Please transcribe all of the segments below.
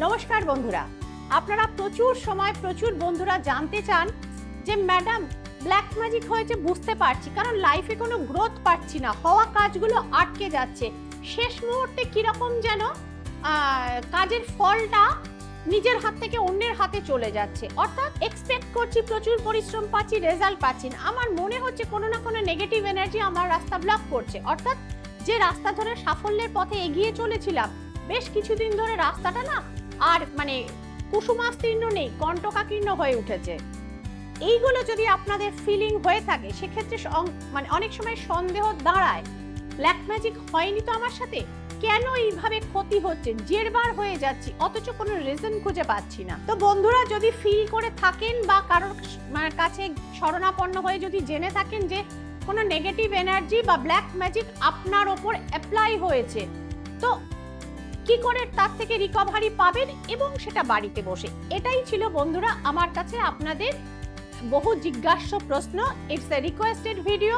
নমস্কার বন্ধুরা। আপনারা প্রচুর সময় প্রচুর বন্ধুরা জানতে চান যে ম্যাডাম ব্ল্যাক ম্যাজিক হয়েছে বুঝতে পারছি, কারণ লাইফে কোনো গ্রোথ পাচ্ছি না, হওয়া কাজগুলো আটকে যাচ্ছে। শেষ মুহূর্তে কীরকম যেন কাজের ফলটা নিজের হাত থেকে অন্যের হাতে চলে যাচ্ছে। অর্থাৎ এক্সপেক্ট করছি, প্রচুর পরিশ্রম পাচ্ছি রেজাল্ট পাচ্ছি না। আমার মনে হচ্ছে কোনো না কোনো নেগেটিভ এনার্জি আমার রাস্তা ব্লক করছে। অর্থাৎ যে রাস্তা ধরে সাফল্যের পথে এগিয়ে চলেছিলাম, বেশ কিছুদিন ধরে রাস্তাটা না আর মানে কুসুমাস্তীর্ণ নেই, কণ্টকাকীর্ণ হয়ে উঠেছে। এইগুলো যদি আপনাদের ফিলিং হয়ে থাকে, সেক্ষেত্রে মানে অনেক সময় সন্দেহ দাঁড়ায়। ব্ল্যাক ম্যাজিক হয়নি তো আমার সাথে? কেন এইভাবে ক্ষতি হচ্ছে? জেরবার হয়ে যাচ্ছি, অথচ কোনো রিজন খুঁজে পাচ্ছি না। তো বন্ধুরা, যদি ফিল করে থাকেন বা কারোর মানে কাছে শরণাপন্ন হয়ে যদি জেনে থাকেন যে কোনো নেগেটিভ এনার্জি বা ব্ল্যাক ম্যাজিক আপনার ওপর অ্যাপ্লাই হয়েছে, তো কি করে তার থেকে রিকভারি পাবেন এবং সেটা বাড়িতে বসে? এটাই ছিল বন্ধুরা আমার কাছে আপনাদের বহু জিজ্ঞাস্য প্রশ্ন। It's a requested video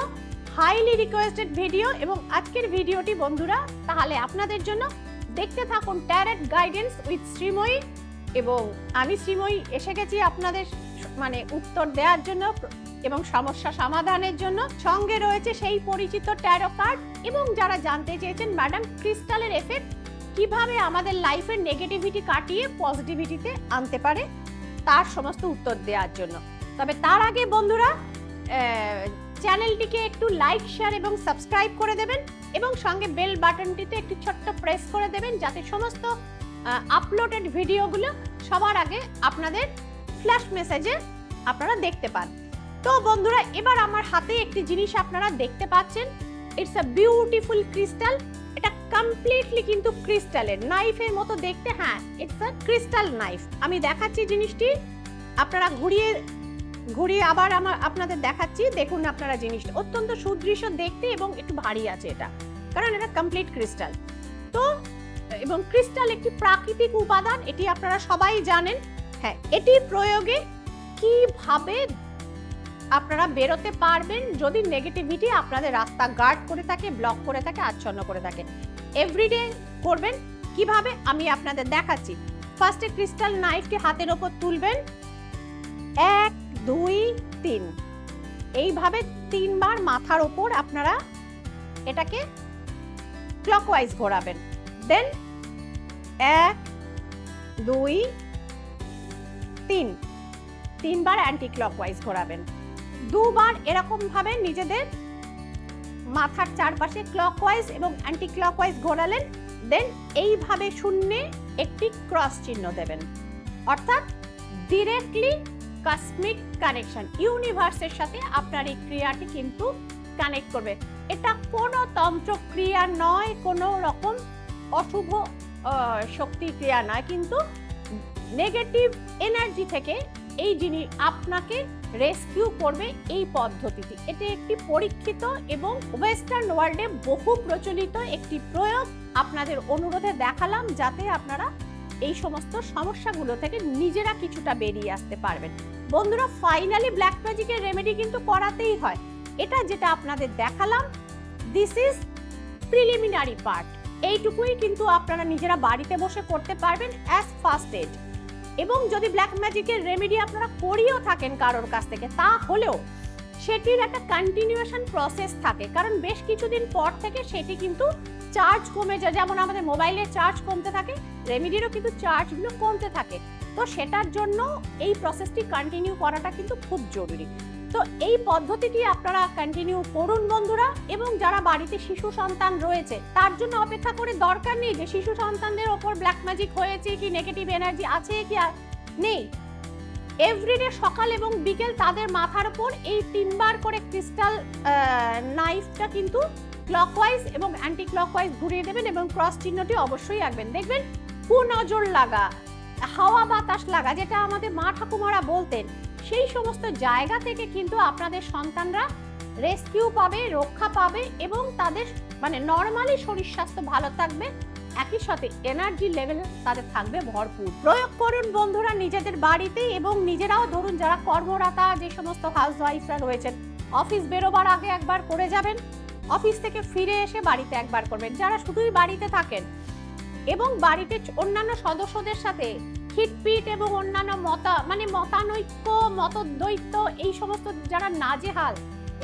highly requested video এবং আজকের ভিডিওটি বন্ধুরা, তাহলে আপনাদের জন্য দেখতে থাকুন ট্যারেট গাইডেন্স উইথ শ্রীময়ী এবং আমি শ্রীময়ী এসে গেছি আপনাদের মানে উত্তর দেওয়ার জন্য এবং সমস্যা সমাধানের জন্য। সঙ্গে রয়েছে সেই পরিচিত ট্যারো কার্ড এবং যারা জানতে চেয়েছেন ম্যাডাম ক্রিস্টালের এফেক্ট কীভাবে আমাদের লাইফের নেগেটিভিটি কাটিয়ে পজিটিভিটিতে আনতে পারে, তার সমস্ত উত্তর দেওয়ার জন্য। তবে তার আগে বন্ধুরা চ্যানেলটিকে একটু লাইক শেয়ার এবং সাবস্ক্রাইব করে দেবেন এবং সঙ্গে বেল বাটনটিতে একটু ছোট্ট প্রেস করে দেবেন যাতে সমস্ত আপলোডেড ভিডিওগুলো সবার আগে আপনাদের ফ্ল্যাশ মেসেজে আপনারা দেখতে পান। তো বন্ধুরা, এবার আমার হাতে একটি জিনিস আপনারা দেখতে পাচ্ছেন। It's a beautiful crystal completely কিন্তু ক্রিস্টালের নাইফের মতো দেখতে হ্যাঁ ইটস আ ক্রিস্টাল নাইফ আমি দেখাচ্ছি জিনিসটি, আপনারা ঘুরিয়ে ঘুরিয়ে আবার আমার, আপনাদের দেখাচ্ছি। দেখুন আপনারা জিনিসটা। অত্যন্ত সুদৃশ্য দেখতে এবং একটু ভারী আছে এটা, কারণ এটা কমপ্লিট ক্রিস্টাল তো, এবং ক্রিস্টাল একটি প্রাকৃতিক উপাদান, এটি আপনারা সবাই জানেন। হ্যাঁ এটি প্রয়োগে কীভাবে আপনারা বেরোতে পারবেন যদি নেগেটিভিটি আপনাদের রাস্তা গার্ড করে থাকে ব্লক করে থাকে, আচ্ছন্ন করে থাকে। এভরিডে করবেন? কীভাবে? আমি আপনাদের দেখাচ্ছি। ফার্স্টে ক্রিস্টাল নাইফটি হাতের ওপর তুলবেন। এক, দুই, তিন। এইভাবে তিনবার মাথার ওপর আপনারা এটাকে ক্লকওয়াইজ ঘোরাবেন। দেন এক, দুই, তিন। তিনবার অ্যান্টি ক্লকওয়াইজ ঘোরাবেন। দুবার এরকমভাবে নিজেদের মাথার চারপাশে ক্লকওয়াইজ এবং অ্যান্টি ক্লকওয়াইজ ঘোরালেন দেন এইভাবে শূন্যে একটি ক্রস চিহ্ন দেবেন। অর্থাৎ ডিরেক্টলি কসমিক কানেকশন ইউনিভার্সের সাথে আপনার এই ক্রিয়াটি কিন্তু কানেক্ট করবে। এটা কোনো তন্ত্র ক্রিয়া নয়, কোনো রকম অশুভ শক্তি ক্রিয়া নয়, কিন্তু নেগেটিভ এনার্জি থেকে এই জিনিস আপনাকে রেস্কিউ করবে এই পদ্ধতিটি। এটি একটি পরীক্ষিত এবং ওয়েস্টার্ন ওয়ার্ল্ডে বহু প্রচলিত একটি প্রয়োগ। আপনাদের অনুরোধে দেখালাম যাতে আপনারা এই সমস্ত সমস্যাগুলো থেকে নিজেরা কিছুটা বেরিয়ে আসতে পারবেন। বন্ধুরা ফাইনালি ব্ল্যাক ম্যাজিকের রেমেডি কিন্তু করাতেই হয়। এটা যেটা আপনাদের দেখালাম দিস ইজ প্রিলিমিনারি পার্ট এইটুকুই কিন্তু আপনারা নিজেরা বাড়িতে বসে করতে পারবেন অ্যাজ ফার্স্ট এড এবং যদি ব্ল্যাক ম্যাজিকের রেমেডি আপনারা করিয়েও থাকেন কারোর কাছ থেকে তা হলেও সেটির একটা কন্টিনিউয়েশন প্রসেস থাকে। কারণ বেশ কিছুদিন পর থেকে সেটি কিন্তু চার্জ কমে যায়। যেমন আমাদের মোবাইলের চার্জ কমতে থাকে রেমেডিরও কিন্তু চার্জগুলো কমতে থাকে। তো সেটার জন্য এই প্রসেসটি কন্টিনিউ করাটা কিন্তু খুব জরুরি। তো এই পদ্ধতিটি আপনারা কন্টিনিউ করুন বন্ধুরা, এবং যারা বাড়িতে শিশু সন্তান রয়েছে, তার জন্য অপেক্ষা করে দরকার নেই যে শিশু সন্তানদের ওপর ব্ল্যাক ম্যাজিক হয়েছে কি নেগেটিভ এনার্জি আছে কি নেই। এভরিডে সকাল এবং বিকেল তাদের মাথার উপর এই তিনবার করে ক্রিস্টাল নাইফটা কিন্তু ক্লকওয়াইজ এবং অ্যান্টি ক্লকওয়াইজ ঘুরিয়ে দেবেন এবং ক্রস চিহ্নটি অবশ্যই রাখবেন দেখবেন কুনজর লাগা, হাওয়া বাতাস লাগা, যেটা আমাদের মা ঠাকুমারা বলতেন সেই সমস্ত জায়গা থেকে কিন্তু আপনাদের সন্তানরা রেস্কিউ পাবে, রক্ষা পাবে এবং তাদের মানে নর্মালি শরীর স্বাস্থ্য ভালো থাকবে। একই সাথে এনার্জি লেভেল তাদের থাকবে ভরপুর। প্রয়োগ করুন বন্ধুরা নিজেদের বাড়িতে এবং নিজেরাও ধরুন যারা কর্মরতা যে সমস্ত হাউস ওয়াইফরা রয়েছেন অফিস বেরোবার আগে একবার করে যাবেন অফিস থেকে ফিরে এসে বাড়িতে একবার করবেন। যারা শুধুই বাড়িতে থাকেন এবং বাড়িতে অন্যান্য সদস্যদের সাথে খিটপিট এবং অন্যান্য মতা মানে মতানৈক্য, মতদ্বৈত, এই সমস্ত যারা নাজেহাল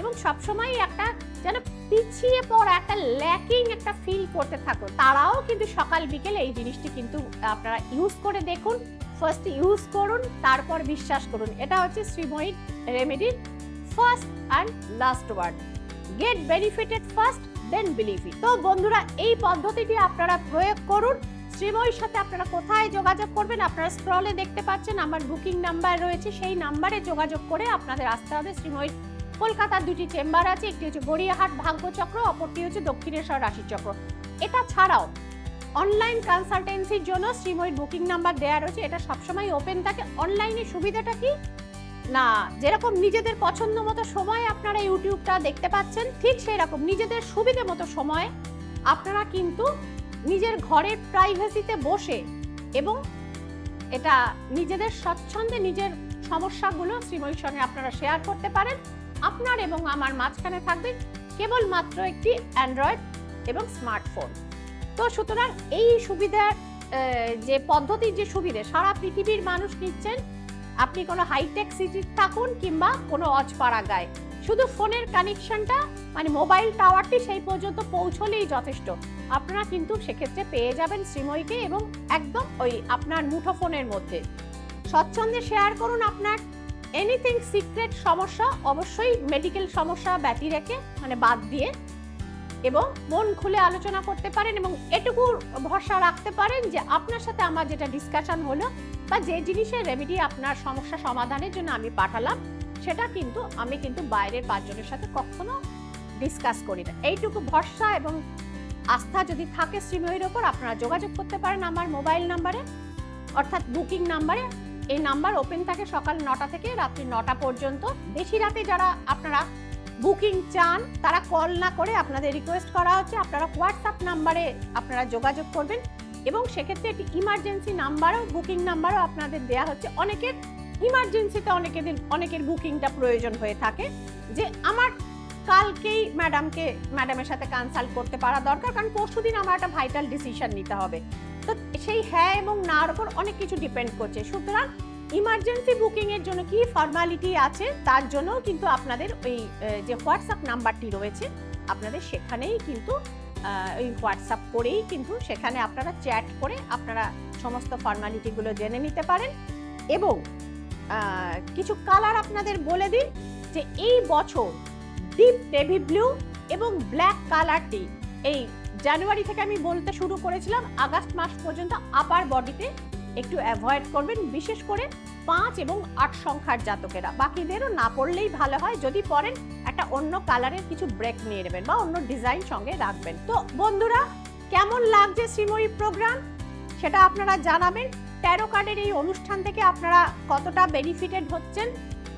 এবং সবসময় একটা যেন পিছিয়ে পড়া, একটা ল্যাকিং একটা ফিল করতে থাকো। তারাও কিন্তু সকাল, বিকেল এই জিনিসটি কিন্তু আপনারা ইউজ করে দেখুন। ফার্স্ট ইউজ করুন, তারপর বিশ্বাস করুন। এটা হচ্ছে Sreemoyee রেমেডির first and last word get benefited first then believe it তো বন্ধুরা, এই পদ্ধতিটি আপনারা প্রয়োগ করুন। শ্রীময়ীর সাথে আপনারা কোথায় যোগাযোগ করবেন, আপনারা স্ক্রলে দেখতে পাচ্ছেন, আমার বুকিং নাম্বার রয়েছে, সেই নাম্বারে যোগাযোগ করে আপনাদের আসতে হবে শ্রীময়ীর কলকাতার দুটি চেম্বার আছে, একটি হচ্ছে গড়িয়াহাট ভাগ্যচক্র, অপরটি হচ্ছে দক্ষিণেশ্বর রাশিচক্র। এটা ছাড়াও অনলাইন কনসালটেন্সির জন্য শ্রীময়ীর বুকিং নাম্বার দেওয়া রয়েছে, এটা সবসময় ওপেন থাকে। অনলাইনে সুবিধাটা কি? না, যেরকম নিজেদের পছন্দ মতো সময় আপনারা ইউটিউবটা দেখতে পাচ্ছেন, ঠিক সেই রকম নিজেদের সুবিধে মতো সময়ে আপনারা কিন্তু নিজের ঘরের প্রাইভেসিতে বসে এবং এটা নিজেদের স্বচ্ছন্দে নিজের সমস্যাগুলো শ্রীময়ীর সঙ্গে আপনারা শেয়ার করতে পারেন। আপনার এবং আমার মাঝখানে থাকবে কেবলমাত্র একটি অ্যান্ড্রয়েড এবং স্মার্টফোন তো সুতরাং এই সুবিধার যে পদ্ধতির যে সুবিধে সারা পৃথিবীর মানুষ নিচ্ছেন আপনি কোনো হাইটেক সিটি থাকুন কিংবা কোনো অজপাড়া গায়ে শুধু ফোনের কানেকশনটা মানে মোবাইল টাওয়ারটি সেই পর্যন্ত পৌঁছলেই যথেষ্ট। আপনারা কিন্তু সেক্ষেত্রে পেয়ে যাবেন শ্রীময়ীকে এবং একদম ওই আপনার মুঠো ফোনের মধ্যে। স্বচ্ছন্দে শেয়ার করুন আপনার। এনিথিং সিক্রেট সমস্যা, অবশ্যই মেডিকেল সমস্যা ব্যতি রেখে মানে বাদ দিয়ে এবং মন খুলে আলোচনা করতে পারেন এবং এটুকু ভরসা রাখতে পারেন যে আপনার সাথে আমার যেটা ডিসকাশন হলো বা যে জিনিসের রেমেডি আপনার সমস্যা সমাধানের জন্য আমি পাঠালাম, সেটা কিন্তু আমি কিন্তু বাইরের পাঁচজনের সাথে কখনো ডিসকাস করি না। এইটুকু ভরসা এবং আস্থা যদি থাকে শ্রীময়ীর ওপর, আপনারা যোগাযোগ করতে পারেন আমার মোবাইল নাম্বারে, অর্থাৎ বুকিং নাম্বারে। এই নাম্বার ওপেন থাকে সকাল নটা থেকে রাত্রি নটা পর্যন্ত। বেশি রাতে যারা আপনারা বুকিং চান, তারা কল না করে আপনাদের রিকোয়েস্ট করা হচ্ছে। আপনারা হোয়াটসঅ্যাপ নাম্বারে আপনারা যোগাযোগ করবেন। এবং সেক্ষেত্রে একটি ইমার্জেন্সি নাম্বারও বুকিং নাম্বারও আপনাদের দেয়া হচ্ছে। অনেকের ইমার্জেন্সিতে অনেকের অনেকের বুকিংটা প্রয়োজন হয়ে থাকে। যে আমার কালকেই ম্যাডামকে ম্যাডামের সাথে কনসাল্ট করতে পারা দরকার, কারণ পরশুদিন আমার একটা ভাইটাল ডিসিশন নিতে হবে। তো সেই হ্যাঁ এবং নার ওপর অনেক কিছু ডিপেন্ড করছে। সুতরাং ইমার্জেন্সি বুকিং এর জন্য কি ফর্মালিটি আছে, তার জন্য কিন্তু আপনাদের ওই যে হোয়াটসঅ্যাপ নাম্বারটি রয়েছে, আপনাদের সেখানেই কিন্তু ওই হোয়াটসঅ্যাপ করেই কিন্তু সেখানে আপনারা চ্যাট করে আপনারা সমস্ত ফর্মালিটিগুলো জেনে নিতে পারেন এবং কিছু কালার আপনাদের বলে দিন যে এই বছর ডিপ নেভি ব্লু এবং ব্ল্যাক কালারটি এই জানুয়ারি থেকে আমি বলতে শুরু করেছিলাম, আগস্ট মাস পর্যন্ত আপার বডিতে একটু অ্যাভয়েড করবেন, বিশেষ করে পাঁচ এবং আট সংখ্যার জাতকেরা। বাকিদেরও না পড়লেই ভালো হয়, যদি পড়েন একটা অন্য কালারের কিছু ব্রেক নিয়ে নেবেন বা অন্য ডিজাইন সঙ্গে রাখবেন। তো বন্ধুরা, কেমন লাগছে শ্রীময়ী প্রোগ্রাম সেটা আপনারা জানাবেন। ট্যারো কার্ডের এই অনুষ্ঠান থেকে আপনারা কতটা বেনিফিটেড হচ্ছেন,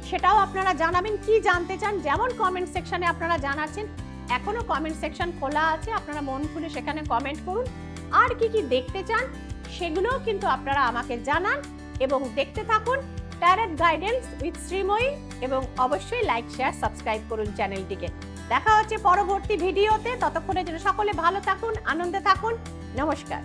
সেটাও আপনারা জানাবেন। কি জানতে চান, যেমন কমেন্ট সেকশনে আপনারা জানাচ্ছেন, এখনও কমেন্ট সেকশন খোলা আছে, আপনারা মন খুলে সেখানে কমেন্ট করুন। আর কি কি দেখতে চান সেগুলোও কিন্তু আপনারা আমাকে জানান এবং দেখতে থাকুন ট্যারেট গাইডেন্স উইথ শ্রীময়ী এবং অবশ্যই লাইক শেয়ার সাবস্ক্রাইব করুন চ্যানেলটিকে। দেখা হচ্ছে পরবর্তী ভিডিওতে। ততক্ষণের জন্য সকলে ভালো থাকুন, আনন্দে থাকুন। নমস্কার।